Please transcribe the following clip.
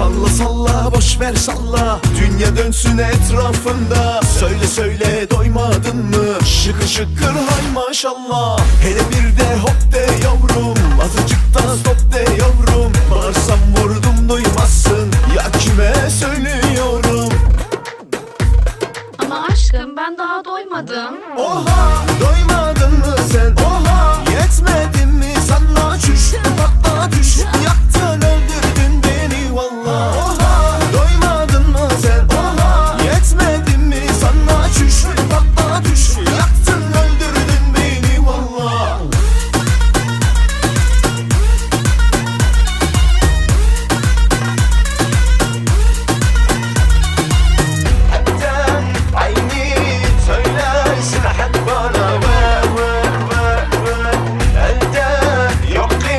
Salla salla boş ver salla. Dünya dönsün etrafında. Söyle söyle doymadın mı? Şıkır şıkır hay maşallah. Hele bir de hop de yavrum. Azıcık da stop de yavrum. Bağırsam vurdum duymazsın. Ya kime söylüyorum? Ama aşkım ben daha doymadım. Oha doymadım